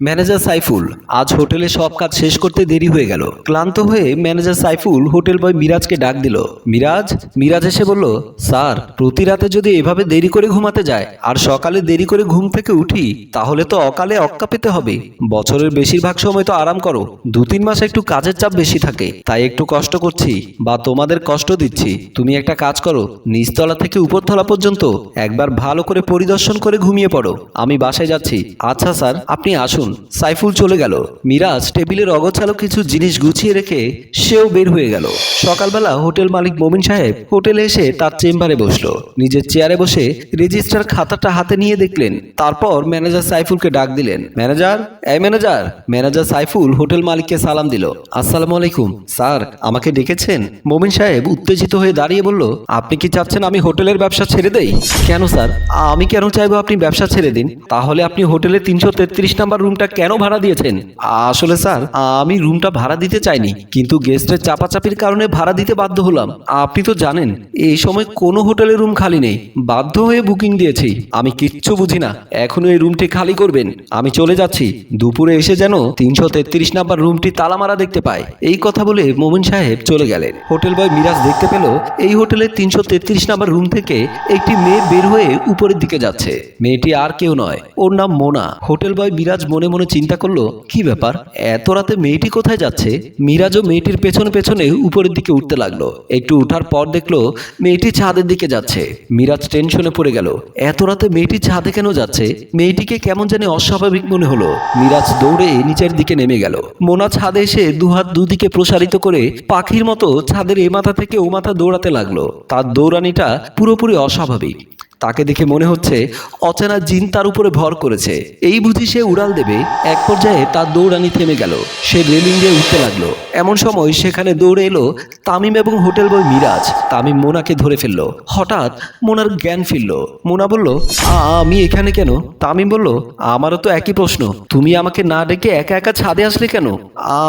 Manager Saiful, আজ হোটেলে সব কাজ শেষ করতে দেরি হয়ে গেল। ক্লান্ত হয়ে ম্যানেজার সাইফুল হোটেল বয় মিরাজকে ডাক দিল। মিরাজ? মিরাজ এসে বলল, স্যার, প্রতি রাতে যদি এভাবে দেরি করে ঘুমাতে যায়, আর সকালে দেরি করে ঘুম থেকে উঠি, তাহলে তো অকালে অক্কা পেতে হবে। বছরের বেশিরভাগ সময় তো আরাম করো। দু তিন মাস একটু কাজের চাপ বেশি থাকে। তাই একটু কষ্ট করছি বা তোমাদের কষ্ট দিচ্ছি। তুমি একটা কাজ করো, নিচতলা থেকে উপরতলা পর্যন্ত একবার ভালো করে পরিদর্শন করে ঘুমিয়ে পড়ো। আমি বাসায় যাচ্ছি। আচ্ছা স্যার, আপনি আসুন। সাইফুল চলে গেল। মিরাজ টেবিলের অগোছালো কিছু জিনিস গুছিয়ে রেখে সেও বের হয়ে গেল। সকালবেলা হোটেল মালিক মোমিন সাহেব হোটেলে এসে তার চেম্বারে বসল। নিজের চেয়ারে বসে রেজিস্টার খাতাটা হাতে নিয়ে দেখলেন। তারপর ম্যানেজার সাইফুলকে ডাক দিলেন, ম্যানেজার? এই ম্যানেজার। ম্যানেজার সাইফুল হোটেল মালিককে সালাম দিল। আসসালামু আলাইকুম, স্যার, আমাকে ডেকেছেন? মোমিন সাহেব উত্তেজিত হয়ে দাঁড়িয়ে বলল, আপনি কি চাচ্ছেন আমি হোটেলের ব্যবসা ছেড়ে দেই? কেন, স্যার? আমি কেন চাইব আপনি ব্যবসা ছেড়ে দিন? তাহলে আপনি হোটেলে তিনশো তেত্রিশ নাম্বার রুমটা কেন ভাড়া দিয়েছেন? আসলে স্যার, আমি রুমটা ভাড়া দিতে চাইনি, কিন্তু গেস্টের চাপাচাপির কারণে ভাড়া দিতে বাধ্য হলাম। আপনি তো জানেন, এই সময় কোনো হোটেলে রুম খালি নেই। বাধ্য হয়ে বুকিং দিয়েছি। আমি কিচ্ছু বুঝি না। এখনও এই রুমটি খালি করবেন। আমি চলে যাচ্ছি। দুপুরে এসে যেন তিনশো তেত্রিশ নাম্বার রুমটি তালা মারা দেখতে পায়। এই কথা বলে মোমিন সাহেব চলে গেলেন। হোটেল বয় মিরাজ দেখতে পেল, এই হোটেলের তিনশো তেত্রিশ নাম্বার রুম থেকে একটি মেয়ে বের হয়ে উপরের দিকে যাচ্ছে। মেয়েটি আর কেউ নয়। ওর নাম মোনা। হোটেল বয় মিরাজ মনে মনে মনে চিন্তা করল, কি ব্যাপার? এত রাতে মেয়েটি কোথায় যাচ্ছে? মিরাজও মেয়েটির পেছনে পেছনে উপরের দিকে উঠতে লাগল। একটু উঠার পর দেখল, মেয়েটি ছাদের দিকে যাচ্ছে। মিরাজ টেনশনে পড়ে গেল, এত রাতে মেয়েটি ছাদে কেন যাচ্ছে? মেয়েটিকে কেমন জানি অস্বাভাবিক মনে হলো। মিরাজ দৌড়ে নিচের দিকে নেমে গেল। মোনা ছাদে এসে দুহাত দুদিকে প্রসারিত করে পাখির মতো ছাদের এ মাথা থেকে ও মাথা দৌড়াতে লাগল। তার দৌড়ানিটা পুরোপুরি অস্বাভাবিক। তাকে দেখে মনে হচ্ছে অচেনা জিন তার উপরে ভর করেছে। এই বুঝি সে উড়াল দেবে। এক পর্যায়ে তার দৌড়ানি থেমে গেল। সে রেলিং দিয়ে উঠতে লাগল। এমন সময় সেখানে দৌড়ে এলো তামিম এবং হোটেল বয় মিরাজ, তামিম মোনাকে ধরে ফেলল। হঠাৎ মোনার জ্ঞান ফিরল। মোনা বলল আমি এখানে কেন? তামিম বলল, আমারও তো একই প্রশ্ন। তুমি আমাকে না ডেকে একা একা ছাদে আসলে কেন?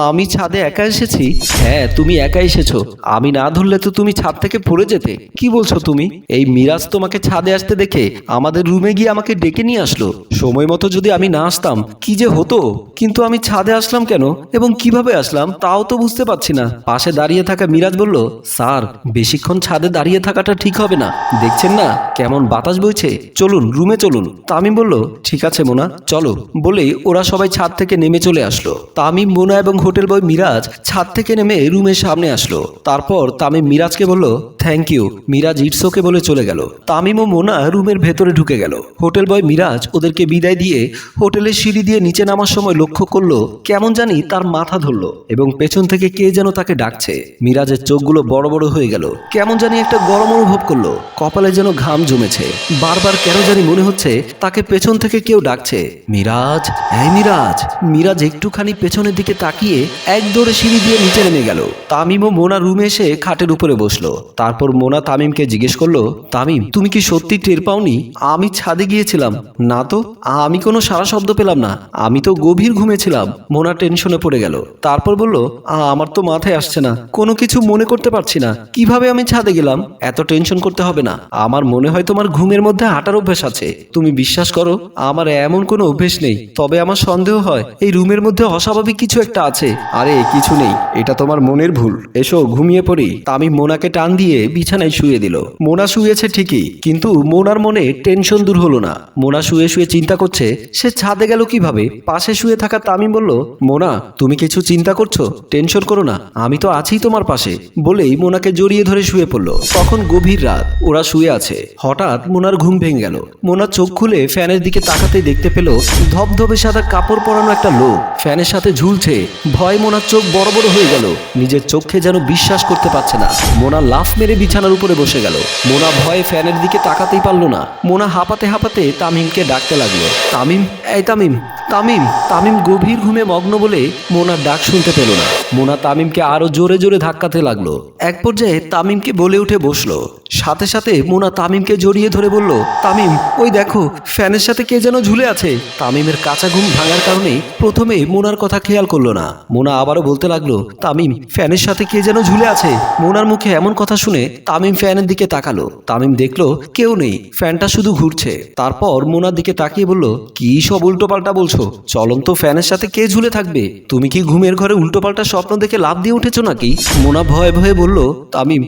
আমি ছাদে একা এসেছি? হ্যাঁ তুমি একা এসেছ। আমি না ধরলে তো তুমি ছাদ থেকে পড়ে যেতে। কি বলছো তুমি? এই মিরাজ তোমাকে ছাদে আসতে দেখে আমাদের রুমে গিয়ে আমাকে ডেকে নিয়ে আসলো। সময় মতো যদি আমি না আসতাম, কি যে হতো? কিন্তু আমি ছাদে আসলাম কেন? এবং কীভাবে আসলাম, তাও তো বুঝতে পারছি না। পাশে দাঁড়িয়ে থাকা মিরাজ বলল, স্যার, বেশিক্ষণ ছাদে দাঁড়িয়ে থাকাটা ঠিক হবে না। দেখছেন না, কেমন বাতাস বইছে। চলুন, রুমে চলুন। তামিম বলল, ঠিক আছে, মোনা, চলো। বলেই ওরা সবাই ছাদ থেকে নেমে চলে আসলো। তামিম, মোনা এবং হোটেল বয় মিরাজ ছাদ থেকে নেমে রুমের সামনে আসলো। তারপর তামিম মিরাজকে বলল, থ্যাংক ইউ, মিরাজ ইটসোকে বলে চলে গেল। তামিম ও মোনা রুমের ভেতরে ঢুকে গেল। হোটেল বয় মিরাজ ওদেরকে বিদায় দিয়ে হোটেলের সিঁড়ি দিয়ে নিচে নামার সময় লক্ষ্য করল, কেমন জানি তার মাথা ধরলো এবং পেছন থেকে কে যেন তাকে ডাকছে। মিরাজের চোখগুলো বড় বড় হয়ে গেল। কেমন জানি একটা গরম অনুভব করল। কপালে যেন ঘাম জমেছে। বারবার কেন জানি মনে হচ্ছে তাকে পেছন থেকে কেউ ডাকছে। মিরাজ, এই মিরাজ। মিরাজ একটুখানি পেছনের দিকে তাকিয়ে এক দৌড়ে সিঁড়ি দিয়ে নিচে নেমে গেল। তামিম ও মোনা রুমে এসে খাটের উপরে বসল। তারপর মোনা তামিমকে জিজ্ঞেস করল, তামিম, তুমি কি সত্যি টের পাওনি? আমি ছাদে গিয়েছিলাম। না তো, আমি কোনো সারা শব্দ পেলাম না। আমি তো গভীর ঘুমেছিলাম। মোনা টেনশনে পড়ে গেল। তারপর বলল আমার তো মাথায় আসছে না। কোনো কিছু মনে করতে পারছি না। কীভাবে আমি ছাদে গেলাম? এত টেনশন করতে হবে না। আমার মনে হয় তোমার ঘুমের মধ্যে হাঁটার অভ্যাস আছে। তুমি বিশ্বাস করো, আমার এমন কোনো অভ্যেস নেই। তবে আমার সন্দেহ হয়, এই রুমের মধ্যে অস্বাভাবিক কিছু একটা আছে। আরে, কিছু নেই। এটা তোমার মনের ভুল। এসো, ঘুমিয়ে পড়ি। আমি মোনাকে টান দিয়ে বিছানায় শুয়ে দিল। মোনা শুয়েছে ঠিকই, কিন্তু মোনার মনে টেনশন দূর হলো না। মোনা শুয়ে শুয়ে চিন্তা করছে, সে ছাদে গেল কীভাবে? পাশে শুয়ে থাকা তামিম বলল, মোনা, তুমি কিছু চিন্তা করছ? টেনশন করো না। আমি তো আছি তোমার পাশে। বলেই মোনাকে জড়িয়ে ধরে শুয়ে পড়ল। তখন গভীর রাত, ওরা শুয়ে আছে। হঠাৎ মোনার ঘুম ভেঙে গেল। মোনা চোখ খুলে ফ্যানের দিকে তাকাতেই দেখতে পেল ধবধবে সাদা কাপড় পরানো একটা লোক। ফ্যানের সাথে ঝুলছে। ভয় মোনার চোখ বড় বড় হয়ে গেল। নিজের চোখে যেন বিশ্বাস করতে পারছে না। মোনা লাফ মেরে বিছানার উপরে বসে গেল। মোনা ভয়ে ফ্যানের দিকে তাকাতেই পারল না। মোনা হাঁপাতে হাঁপাতে তামিমকে ডাকতে লাগল। তামিম, এই তামিম তামিম তামিম গভীর ঘুমে মগ্ন বলে মোনার ডাক শুনতে পেল না। মোনা তামিমকে আরও জোরে জোরে ধাক্কাতে লাগল। এক পর্যায়ে তামিমকে বলে উঠে বসল। সাথে সাথে মোনা তামিমকে জড়িয়ে ধরে বলল, তামিম, ওই দেখো, ফ্যানের সাথে কে যেন ঝুলে আছে। তামিমের কাঁচা ঘুম ভাঙার কারণে প্রথমে মোনার কথা খেয়াল করল না। মোনা আবারও বলতে লাগল, তামিম, ফ্যানের সাথে কে যেন ঝুলে আছে? মোনার মুখে এমন কথা শুনে তামিম ফ্যানের দিকে তাকালো। তামিম দেখল, কেউ নেই, ফ্যানটা শুধু ঘুরছে। তারপর মোনার দিকে তাকিয়ে বলল, কি সব উল্টোপাল্টা বলছো? চলন্ত ফ্যানের সাথে কে ঝুলে থাকবে? তুমি কি ঘুমের ঘরে উল্টোপাল্টা স্বপ্ন দেখে লাভ দিয়ে উঠেছো নাকি? মোনা ভয়ে ভয়ে বলল, তামিম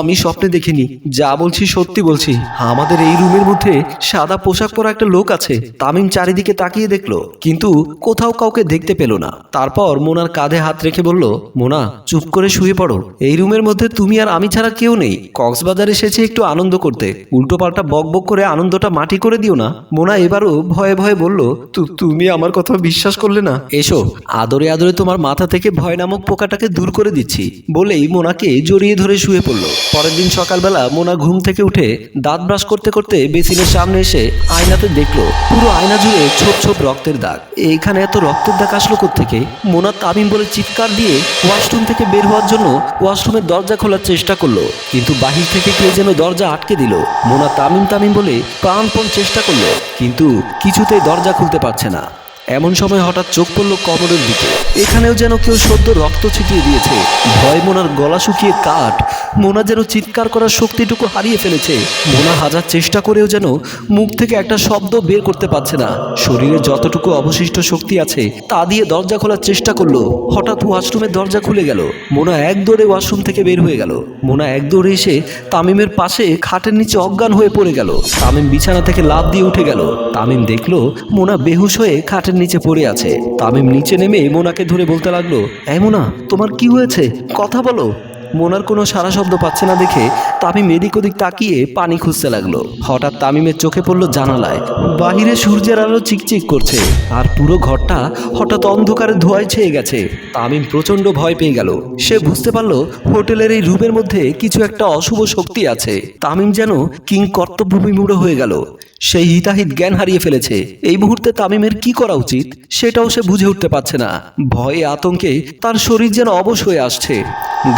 আমি স্বপ্নে দেখিনি। যা বলছি সত্যি বলছি। আমাদের এই রুমের মধ্যে সাদা পোশাক পরা একটা লোক আছে। তামিম চারিদিকে তাকিয়ে দেখল, কিন্তু কোথাও কাউকে দেখতে পেল না। তারপর মোনার কাঁধে হাত রেখে বলল, মোনা, চুপ করে শুয়ে পড়ো। এই রুমের মধ্যে তুমি আর আমি ছাড়া কেউ নেই। কক্সবাজার এসেছে একটু আনন্দ করতে। উল্টো পাল্টা বক বক করে আনন্দটা মাটি করে দিও না। মোনা এবারও ভয়ে ভয়ে বলল, "তু- তুমি আমার কথা বিশ্বাস করলে না? এসো, আদরে আদরে তোমার মাথা থেকে ভয় নামক পোকাটাকে দূর করে দিচ্ছি। বলেই মোনাকে জড়িয়ে ধরে শুয়ে পড়ল। পরের দিন সকালবেলা মোনা ঘুম থেকে উঠে দাঁত ব্রাশ করতে করতে বেসিনের সামনে এসে আয়নাতে দেখল, পুরো আয়না জুড়ে ছোপ ছোপ রক্তের দাগ। এইখানে এত রক্তের দাগ আসলো থেকে মোনা তামিম বলে চিৎকার দিয়ে ওয়াশরুম থেকে বের হওয়ার জন্য ওয়াশরুমের দরজা খোলার চেষ্টা করল, কিন্তু বাহির থেকে কে যেন দরজা আটকে দিল। মোনা তামিম তামিম বলে প্রাণপণ চেষ্টা করল, কিন্তু কিছুতেই দরজা খুলতে পারছে না। এমন সময় হঠাৎ চোখ পড়ল কমরের দিকে। এখানেও যেন কেউ সদ্য রক্ত ছিটিয়ে দিয়েছে। ভয় মোনার গলা শুকিয়ে কাঠ। মোনা যেন চিৎকার করার শক্তিটুকু হারিয়ে ফেলেছে। মোনা হাজার চেষ্টা করেও যেন মুখ থেকে একটা শব্দ বের করতে পারছে না। শরীরে যতটুকু অবশিষ্ট শক্তি আছে, তা দিয়ে দরজা খোলার চেষ্টা করল। হঠাৎ ওয়াশরুমের দরজা খুলে গেল। মোনা এক দৌড়ে ওয়াশরুম থেকে বের হয়ে গেল। মোনা এক দৌড়ে এসে তামিমের পাশে খাটের নিচে অজ্ঞান হয়ে পড়ে গেল। তামিম বিছানা থেকে লাফ দিয়ে উঠে গেল। তামিম দেখল মোনা বেহুশ হয়ে খাটের নিচে পড়ে আছে। তামিম নিচে নেমে মোনাকে ধরে বলতে লাগল, এই মোনা, তোমার কি হয়েছে? কথা বলো। মোনার কোনো সারা শব্দ পাচ্ছে না দেখে তামিম এদিক ওদিক তাকিয়ে পানি খুঁজতে লাগল। হঠাৎ তামিমের চোখে পড়ল জানালায়। বাহিরে সূর্যের আলো চিকচিক করছে আর পুরো ঘরটা হঠাৎ অন্ধকারে ধোঁয়ায় ছেয়ে গেছে। তামিম প্রচণ্ড ভয় পেয়ে গেল। সে বুঝতে পারল হোটেলের এই রুমের মধ্যে কিছু একটা অশুভ শক্তি আছে। তামিম যেন কিং কর্তব্যবিমূঢ় হয়ে গেল। সেই হিতাহিত জ্ঞান হারিয়ে ফেলেছে। এই মুহূর্তে তামিমের কি করা উচিত সেটাও সে বুঝে উঠতে পারছে না। ভয়ে আতঙ্কে তার শরীর যেন অবশ হয়ে আসছে।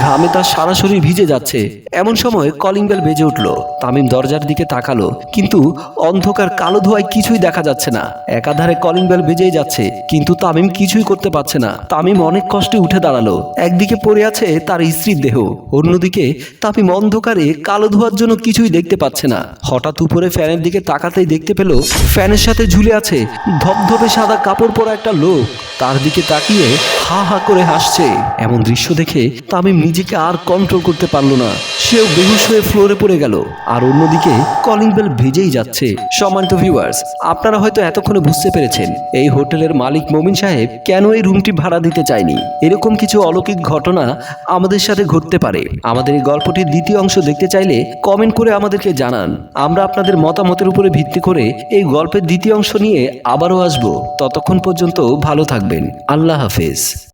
ঘামে তার সারা শরীর ভিজে যাচ্ছে। এমন সময় কলিং বেল বেজে উঠল। তামিম দরজার দিকে তাকালো, কিন্তু অন্ধকার কালো ধোয়ায় কিছুই দেখা যাচ্ছে না। একাধারে কলিং বেল বেজেই যাচ্ছে, কিন্তু তামিম কিছুই করতে পারছে না। তামিম অনেক কষ্টে উঠে দাঁড়াল। একদিকে পড়ে আছে তার স্ত্রীর দেহ, অন্যদিকে তামিম অন্ধকারে কালো ধোয়ার জন্য কিছুই দেখতে পাচ্ছে না। হঠাৎ উপরে ফ্যানের দিকে তাকাতেই দেখতে পেল, ফ্যানের সাথে ঝুলে আছে ধবধবে সাদা কাপড় পরা একটা লোক। তার দিকে তাকিয়ে হা হা করে হাসছে। এমন দৃশ্য দেখে তামিম নিজেকে আর কন্ট্রোল করতে পারল না। সেও বেহুশ হয়ে ফ্লোরে পড়ে গেল। আর অন্যদিকে কলিং বেল ভেজেই যাচ্ছে। সম্মানিত ভিউয়ার্স আপনারা হয়তো এতক্ষণে বুঝতে পেরেছেন, এই হোটেলের মালিক মমিন সাহেব কেন এই রুমটি ভাড়া দিতে চায়নি? এরকম কিছু অলৌকিক ঘটনা আমাদের সাথে ঘটতে পারে। আমাদের এই গল্পটির দ্বিতীয় অংশ দেখতে চাইলে কমেন্ট করে আমাদেরকে জানান। আমরা আপনাদের মতামতের উপরে ভিত্তি করে এই গল্পের দ্বিতীয় অংশ নিয়ে আবারও আসব। ততক্ষণ পর্যন্ত ভালো থাকবেন। আল্লাহ হাফেজ।